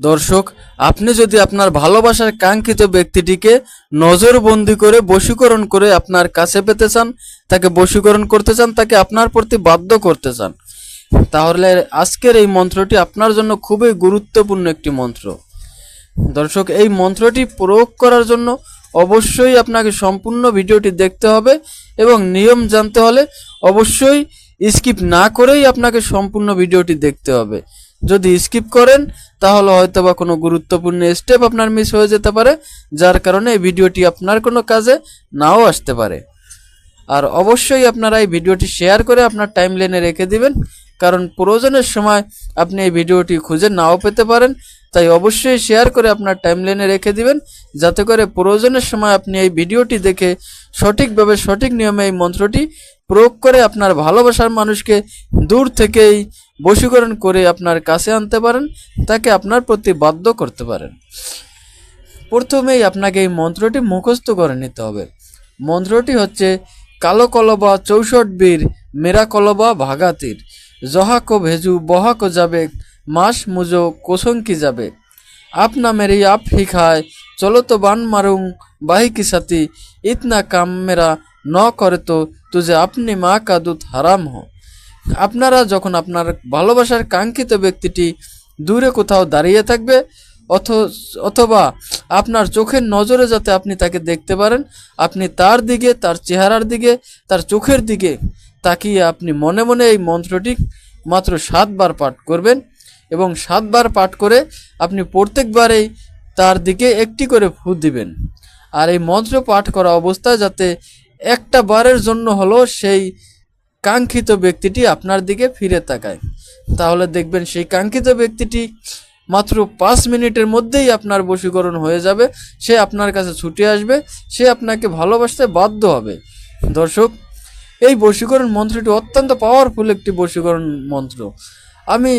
দর্শক, আপনি যদি আপনার ভালোবাসার কাঙ্ক্ষিত ব্যক্তিটিকে নজরবন্দি করে বশীকরণ করে আপনার কাছে পেতে চান, তাকে বশীকরণ করতে চান, তাকে আপনার প্রতি বাধ্য করতে চান, তাহলে আজকের এই মন্ত্রটি আপনার জন্য খুবই গুরুত্বপূর্ণ একটি মন্ত্র। দর্শক, এই মন্ত্রটি প্রয়োগ করার জন্য অবশ্যই আপনাকে সম্পূর্ণ ভিডিওটি দেখতে হবে এবং নিয়ম জানতে হলে অবশ্যই স্কিপ না করেই আপনাকে সম্পূর্ণ ভিডিওটি দেখতে হবে। যদি স্কিপ করেন, তাহলে হয়তো বা কোনো গুরুত্বপূর্ণ স্টেপ আপনার মিস হয়ে যেতে পারে, যার কারণে এই ভিডিওটি আপনার কোনো কাজে নাও আসতে পারে। আর অবশ্যই আপনারা এই ভিডিওটি শেয়ার করে আপনার টাইম লাইনে রেখে দিবেন, কারণ প্রয়োজনের সময় আপনি এই ভিডিওটি খুঁজে নাও পেতে পারেন, তাই অবশ্যই শেয়ার করে আপনার টাইম লাইনে রেখে দিবেন, যাতে করে প্রয়োজনের সময় আপনি এই ভিডিওটি দেখে সঠিকভাবে সঠিক নিয়মে এই মন্ত্রটি প্রয়োগ করে আপনার ভালোবাসার মানুষকে দূর থেকেই বশীকরণ করে আপনার কাছে আনতে পারেন, তাকে আপনার প্রতি বাধ্য করতে পারেন। প্রথমেই আপনাকে এই মন্ত্রটি মুখস্থ করে নিতে হবে। মন্ত্রটি হচ্ছে কালো কলবা চৌষট বীর মেরা কলবা ভাগাতির। জহাকো ভেজু বহাকো যাবে, মাস মুজো কোসঙ্কি যাবে। আপ মেরি আপ হি খায়, চলো তো বান মারুং বাহি কি সাথী। ইতনা কাম মেরা ন করে তো তুঝে আপনি মা কা দুধ হারাম হো। আপনারা যখন আপনার ভালোবাসার কাঙ্ক্ষিত ব্যক্তিটি দূরে কোথাও দাঁড়িয়ে থাকবে, অথ, অথবা আপনার চোখের নজরে যাতে আপনি তাকে দেখতে পারেন, আপনি তার দিকে, তার চেহারার দিকে, তার চোখের দিকে তাকিয়ে আপনি মনে মনে এই মন্ত্রটি মাত্র সাতবার পাঠ করবেন এবং সাতবার পাঠ করে আপনি প্রত্যেকবারেই তার দিকে একটি করে ফু দিবেন। আর এই মন্ত্র পাঠ করা অবস্থায় যাতে একটা বারের জন্য হলো সেই কাঙ্ক্ষিত ব্যক্তিটি আপনার দিকে ফিরে তাকায়। তাহলে দেখবেন সেই কাঙ্ক্ষিত ব্যক্তিটি মাত্র পাঁচ মিনিটের মধ্যেই আপনার বশীকরণ হয়ে যাবে, সে আপনার কাছে ছুটে আসবে, সে আপনাকে ভালোবাসতে বাধ্য হবে। দর্শক, এই বশীকরণ মন্ত্রটি অত্যন্ত পাওয়ারফুল একটি বশীকরণ মন্ত্র। আমি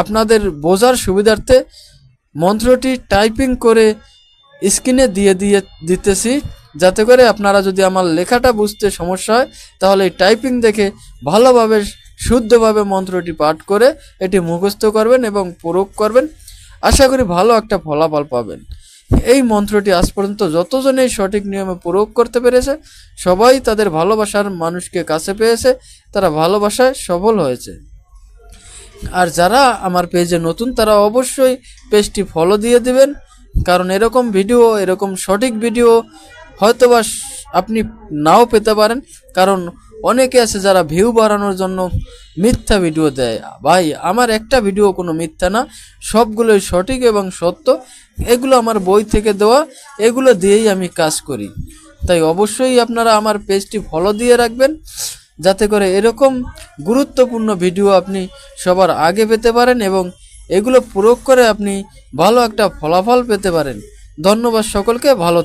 আপনাদের বোঝার সুবিধার্থে মন্ত্রটি টাইপিং করে স্ক্রিনে দিয়ে দিয়ে দিতেছি। যাতে করে আপনারা যদি আমার লেখাটা বুঝতে সমস্যা হয়, তাহলে টাইপিং দেখে ভালোভাবে, শুদ্ধভাবে মন্ত্রটি পাঠ করে এটি মুখস্থ করবেন এবং প্রয়োগ করবেন। আশা করি ভালো একটা ফলাফল পাবেন। এই মন্ত্রটি আজ পর্যন্ত যতজনেই সঠিক নিয়মে প্রয়োগ করতে পেরেছে, সবাই তাদের ভালোবাসার মানুষকে কাছে পেয়েছে, তারা ভালোবাসায় সফল হয়েছে। আর যারা আমার পেজে নতুন, তারা অবশ্যই পেজটি ফলো দিয়ে দিবেন, কারণ এরকম ভিডিও এরকম সঠিক ভিডিও হয়তোবা আপনি নাও পেতে পারেন, কারণ অনেকে আছে যারা ভিউ বাড়ানোর জন্য মিথ্যা ভিডিও দেয়। ভাই, আমার একটা ভিডিও কোনো মিথ্যা না, সবগুলোই সঠিক এবং সত্য। এগুলো আমার বই থেকে দেওয়া, এগুলো দিয়েই আমি কাজ করি। তাই অবশ্যই আপনারা আমার পেজটি ফলো দিয়ে রাখবেন, যাতে করে এরকম গুরুত্বপূর্ণ ভিডিও আপনি সবার আগে পেতে পারেন এবং এগুলো প্রয়োগ করে আপনি ভালো একটা ফলাফল পেতে পারেন। ধন্যবাদ সকলকে, ভালো